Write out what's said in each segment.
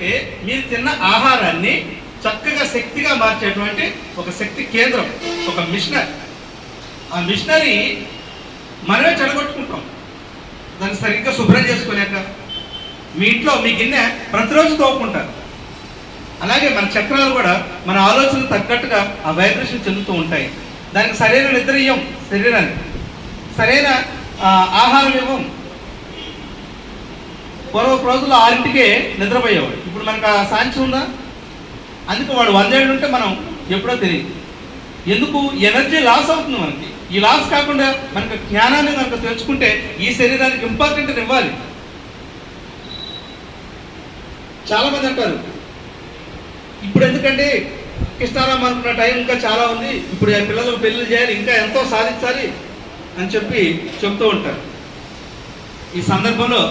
అయితే మీరు తిన్న ఆహారాన్ని చక్కగా శక్తిగా మార్చేటువంటి ఒక శక్తి కేంద్రం ఒక మిషనరీ. ఆ మిషనరీ మనమే చెడగొట్టుకుంటాం. దాన్ని సరిగ్గా శుభ్రం చేసుకోలేక మీ ఇంట్లో మీ గిన్నె ప్రతిరోజు తోపుకుంటారు అలాగే మన చక్రాలు కూడా మన ఆలోచన తగ్గట్టుగా ఆ వైబ్రేషన్ చెందుతూ ఉంటాయి. దానికి సరైన నిద్ర ఇవ్వం శరీరానికి. సరైన ఆహారం ఇవ్వం. పూర్వపు రోజుల్లో ఆరింటికే నిద్రపోయేవాడు. ఇప్పుడు మనకు ఆ సాంచి ఉందా? అందుకు వాడు వందేళ్ళు ఉంటే మనం ఎప్పుడో తెలియదు. ఎందుకు? ఎనర్జీ లాస్ అవుతుంది మనకి. ఈ లాస్ కాకుండా మనకు జ్ఞానాన్ని కనుక తెలుసుకుంటే ఈ శరీరానికి ఇంపార్టెంట్ ఇవ్వాలి. చాలా మంది అంటారు ఇప్పుడు ఎందుకంటే కృష్ణారాం అనుకున్న టైం ఇంకా చాలా ఉంది. ఇప్పుడు ఆ పిల్లలకు పెళ్ళి చేయాలి ఇంకా ఎంతో సాధించాలి అని చెప్పి చెప్తూ ఉంటారు. ఈ సందర్భంలో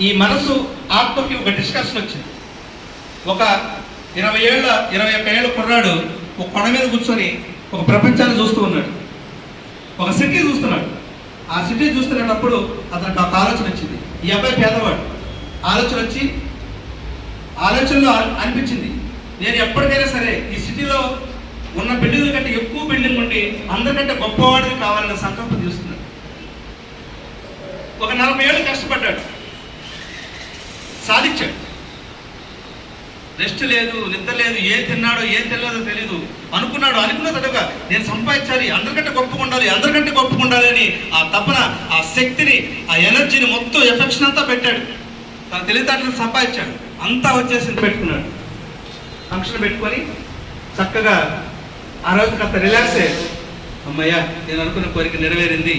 ఈ మనసు ఆత్మకి ఒక డిస్కషన్ వచ్చింది. ఒక ఇరవై ఏళ్ళ ఇరవై ఒక్క ఏళ్ళ కుర్రాడు ఒక కొండ మీద కూర్చొని ఒక ప్రపంచాన్ని చూస్తూ ఉన్నాడు. ఒక సిటీ చూస్తున్నాడు. ఆ సిటీ చూస్తున్నప్పుడు అతనికి ఒక ఆలోచన వచ్చింది. ఈ అబ్బాయి పేదవాడు. ఆలోచన వచ్చి ఆలోచనలో అనిపించింది. నేను ఎప్పటికైనా సరే ఈ సిటీలో ఉన్న బిల్డింగ్ల కంటే ఎక్కువ బిల్డింగ్ ఉండి అందరికంటే గొప్పవాడిని కావాలన్న సంకల్పం చూస్తున్నాడు ఒక నలభై ఏళ్ళు కష్టపడ్డాడు. సాధించాడు. రెస్ట్ లేదు నిద్ర లేదు ఏం తిన్నాడో ఏం తెలియదో తెలియదు అనుకున్నాడు అనుకున్న తడగా నేను సంపాదించాలి అందరికంటే గొప్పగా ఉండాలి అందరికంటే గొప్పగా ఉండాలి అని ఆ తపన ఆ శక్తిని ఆ ఎనర్జీని మొత్తం ఎఫెక్షన్ అంతా పెట్టాడు. తన తెలివితేటలను సంపాదించాడు. అంతా వచ్చేసింది పెట్టుకున్నాడు. ఫంక్షన్ పెట్టుకొని చక్కగా ఆ రోజు కాస్త రిలాక్స్ అయ్యాడు అమ్మయ్యా నేను అనుకున్న కోరిక నెరవేరింది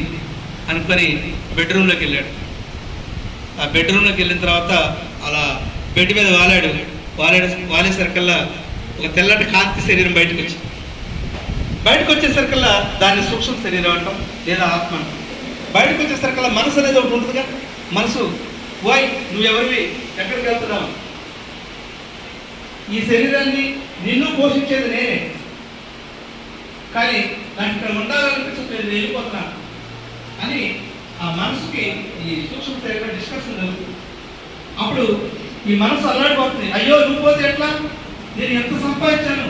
అనుకొని బెడ్రూమ్లోకి వెళ్ళాడు. ఆ బెడ్రూమ్లోకి వెళ్ళిన తర్వాత అలా బెడ్ మీద వాలాడు. వాలాడు వాలేసరికల్లా ఒక తెల్లటి కాంతి శరీరం బయటకు వచ్చింది బయటకు వచ్చేసరికల్లా దాన్ని సూక్ష్మ శరీరం అంటాం లేదా ఆత్మ అంటాం. బయటకు వచ్చేసరికల్లా మనసు అనేది ఒకటి ఉంటుందిగా. మనసు వాయ్ నువ్వెవరివి? ఎక్కడికి వెళ్తున్నావు? ఈ శరీరాన్ని నిన్ను పోషించేది నేనే. కానీ నాకు ఇక్కడ ఉండాలనిపించట్లేదు నేను వెళ్ళిపోతున్నాను అని ఆ మనసుకి ఈ సూక్ష్మ శరీరం డిస్కషన్ జరుగుతుంది. అప్పుడు ఈ మనసు అల్లాడిపోతుంది. అయ్యో నువ్వు పోతే ఎట్లా? నేను ఎంత సంపాదించాను?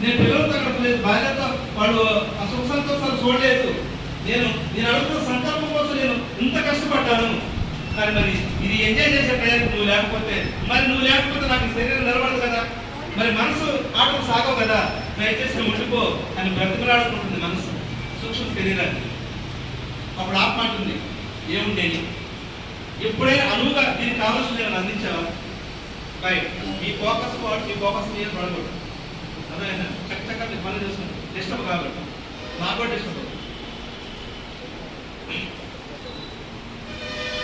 నేను పిల్లలు తగ్గట్లేదు లేదు వాళ్ళు ఆ సుఖ సంతోషాలు చూడలేదు. నేను నేను అడుగుతున్న సంకల్పం కోసం నేను ఇంత కష్టపడ్డాను. కానీ మరి ఇది ఎంజాయ్ చేసే టైంకి నువ్వు లేకపోతే మరి నువ్వు లేకపోతే నాకు శరీరం నిలబడదు కదా? మరి మనసు ఆటలు సాగవు కదా? దయచేసి నువ్వు ఉండిపో అని బ్రతిమలాడుకుంటుంది మనసు. సూక్ష్మ శరీరాన్ని. అప్పుడు ఆత్మ అంటుంది ఏముండేది ఎప్పుడైనా అనువుగా దీనికి కావాల్సిన నేను అందించావా రైట్ మీ ఫోకస్ పాటు మీ ఫోకస్ మీద పడకూడదు అదే చక్కగా మీరు పని చేస్తుంది డిస్టర్బ్ కాబట్టి నాకు కూడా డిస్టర్బ్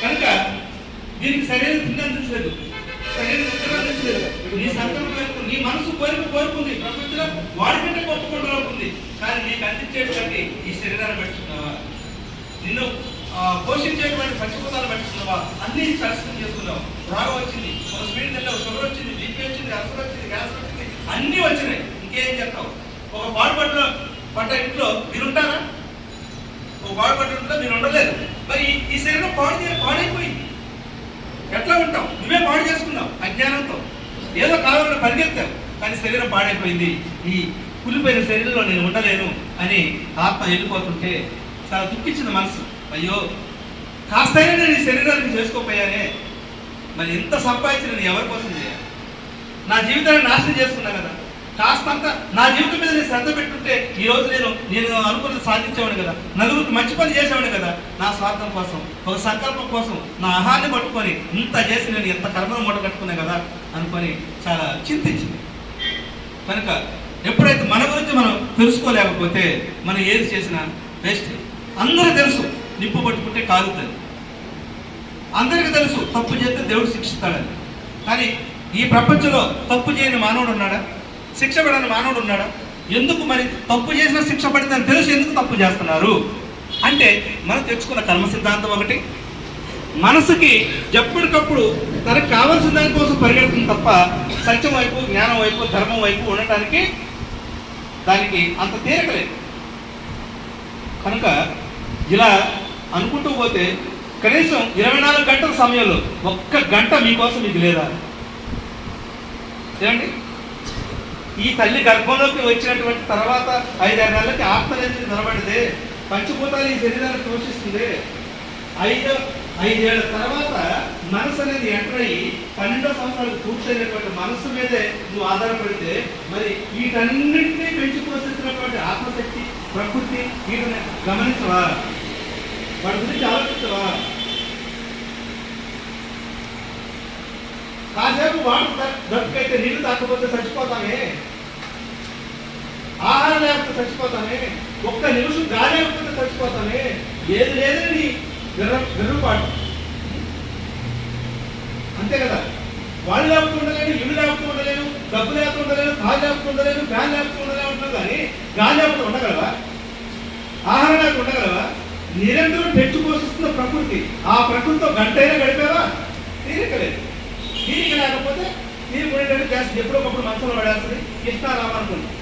కనుక దీనికి సరైన తిండి అందించలేదు. సరైన ఉత్తరం అందించలేదు. నీ సంకల్పం వైపు నీ మనసు కోరిక కోరుకుంది. ప్రపంచంలో వాడికంటే కొట్టుకుంటుంది కానీ నీకు అందించేటువంటి ఈ శరీరాన్ని పెట్టుకున్నావా? నిన్ను పోషించేటువంటి పంచభూతాలు పెట్టుకున్నావా? అన్ని పరిస్థితులు చేసుకున్నావు రోగం వచ్చింది. ఒక స్పీడ్ తిన్నావు షుగర్ వచ్చింది బీపీ వచ్చింది అల్సర్ వచ్చింది గ్యాస్ వచ్చింది అన్నీ వచ్చినాయి. ఇంకేం చెప్తావు ఒక పాడు పడ్డ ఇంట్లో మీరు ఉంటారా ఒక పాడు ఇంట్లో మీరు ఉండలేదు మరి ఈ- శరీరం పాడు పాడైపోయింది. ఎట్లా ఉంటావు నువ్వే పాడు చేసుకున్నావు అజ్ఞానంతో. ఏదో కాలంలో పరిగెత్తావు కానీ శరీరం పాడైపోయింది. ఈ కులిపోయిన శరీరంలో నేను ఉండలేను అని ఆత్మ వెళ్ళిపోతుంటే చాలా దుఃఖించింది మనసు. అయ్యో కాస్తైనా నేను ఈ శరీరానికి చేసుకోపోయానే. మరి ఎంత సంపాదించిన నేను ఎవరి కోసం చేయాలి? నా జీవితాన్ని నాశనం చేసుకున్నా కదా. కాస్తంత నా జీవితం మీద నేను శ్రద్ధ పెట్టుంటే ఈ రోజు నేను నేను అనుకున్నది సాధించేవాడు కదా. నలుగురికి మంచి పని చేసేవాడు కదా. నా స్వార్థం కోసం ఒక సంకల్పం కోసం నా ఆహారాన్ని పట్టుకొని ఇంత చేసి నేను ఎంత కర్మను మూట కట్టుకున్నా కదా అనుకొని చాలా చింతించింది. కనుక ఎప్పుడైతే మన గురించి మనం తెలుసుకోలేకపోతే మనం ఏది చేసినా వేస్ట్ అందరూ తెలుసు నిప్పు పట్టుకుంటే కాలుతుంది అందరికీ తెలుసు తప్పు చేస్తే దేవుడు శిక్షిస్తాడని. కానీ ఈ ప్రపంచంలో తప్పు చేయని మానవుడు ఉన్నాడా? శిక్ష పడని మానవుడు ఉన్నాడా? ఎందుకు మరి తప్పు చేసిన శిక్ష పడిందని తెలుసు ఎందుకు తప్పు చేస్తున్నారు? అంటే మనం తెచ్చుకున్న కర్మ సిద్ధాంతం ఒకటి. మనసుకి ఎప్పటికప్పుడు తనకు కావాల్సిన దానికోసం పరిగెడుతుంది తప్ప సత్యం వైపు జ్ఞానం వైపు ధర్మం వైపు ఉండటానికి దానికి అంత తీరకలేదు కనుక ఇలా అనుకుంటూ పోతే కనీసం ఇరవై నాలుగు గంటల సమయంలో ఒక్క గంట మీకోసం మీకు లేదా? ఏమండి? ఈ తల్లి గర్భంలోకి వచ్చినటువంటి తర్వాత ఐదారు నెలలకి ఆత్మ నిలబడితే పంచభూతాలు ఈ శరీరాన్ని పోషిస్తుంది. ఐదు ఐదేళ్ళ తర్వాత మనసు అనేది ఎంటర్ అయ్యి పన్నెండో సంవత్సరాలకు పూర్తయినటువంటి మనసు మీదే నువ్వు ఆధారపడితే మరి వీటన్నింటినీ పెంచి పోషిస్తున్నటువంటి ఆత్మశక్తి ప్రకృతి వీటిని గమనించవా? వాటి గురించి ఆలోచించవా? కాసేపు వాడు దప్పికైతే నీళ్ళు తాకపోతే చచ్చిపోతామే. ఆహారం లేకపోతే చచ్చిపోతామే. ఒక్క నిమిషం గాలి లేకపోతే చచ్చిపోతామే. ఏది లేదని గర్ర గర్రపాటు అంతే కదా? వాళ్ళు లేకపోతే ఉండలేను ఇల్లు లేకపోతే ఉండలేను డబ్బు లేకపోతే ఉండలేను కాలు లేకపోతే ఉండలేను ఫ్యాన్ లేకపోతే ఉండలేను కానీ గాలి లేకపోతే ఉండగలవా? ఆహారం లేకపోతే ఉండగలవా? నిరంతరం పెంచు పోషిస్తున్న ప్రకృతి. ఆ ప్రకృతితో గంటైనా గడిపావా? తీరిక దీనికి లేకపోతే మీరు ఉండేటట్టు చేస్తుంది ఎప్పుడో ఒకప్పుడు మంచంలో పడాల్సింది ఇష్టం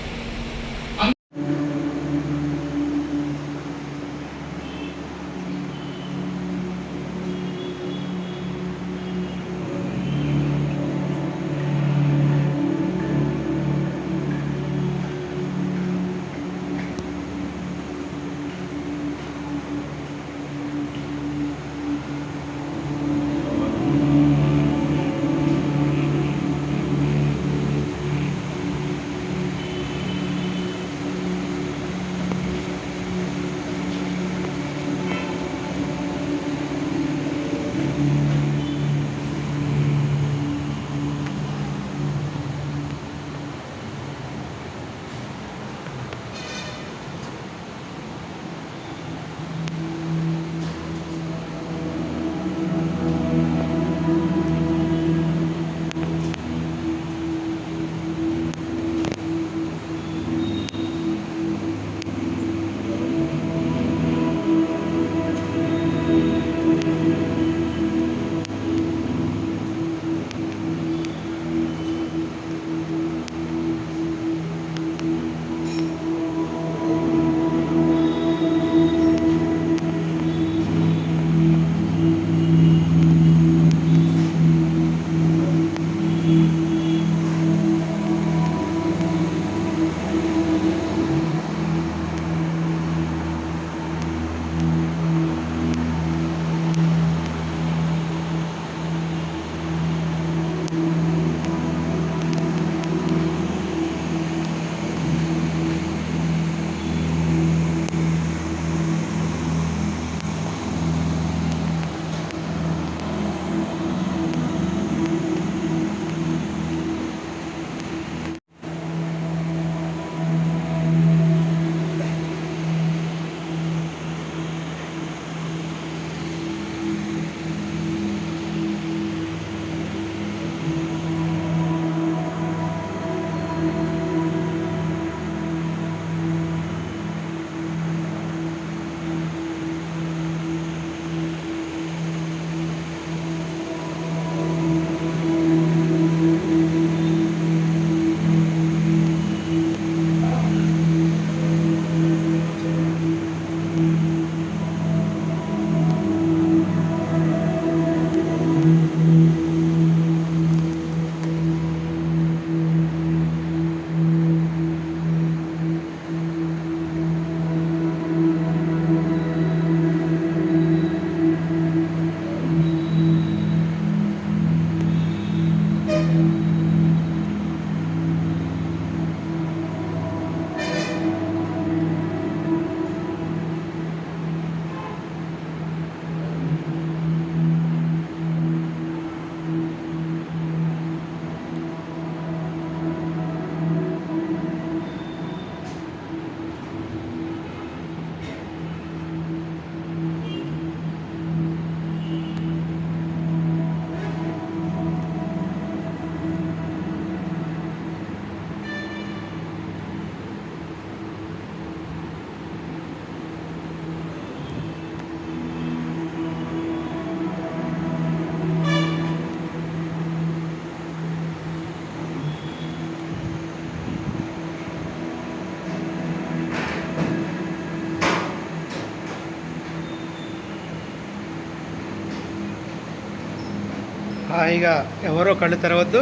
హాయిగా ఎవరో కళ్ళు తెరవద్దు.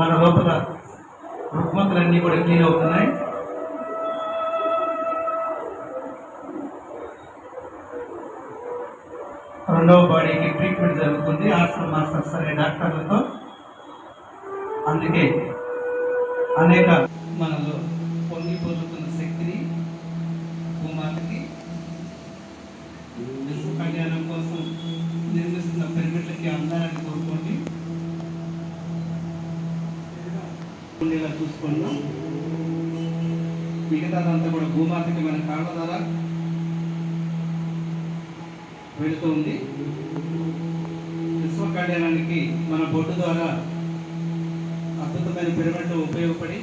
మన లోపల రుగ్మతలన్నీ కూడా క్లీన్ అవుతున్నాయి. రెండవ బాడీకి ట్రీట్మెంట్ జరుగుతుంది. హాస్టల్ మాస్టర్స్ అనే డాక్టర్లతో. అందుకే అనేక మనలో పొంగి పొందుతున్న శక్తిని కుమార్కి విశ్వ కళ్యాణం కోసం నిర్మిస్తున్న పెరిమిట్లకి అందాలని కోరుకోండి. ఉండేలా చూసుకుందాం మిగతాదంతా కూడా భూమాతకి మన కాళ్ళ ద్వారా వెళుతుంది విశ్వ కళ్యాణానికి మన బొడ్డు ద్వారా అద్భుతమైన పిరమిడ్లు ఉపయోగపడి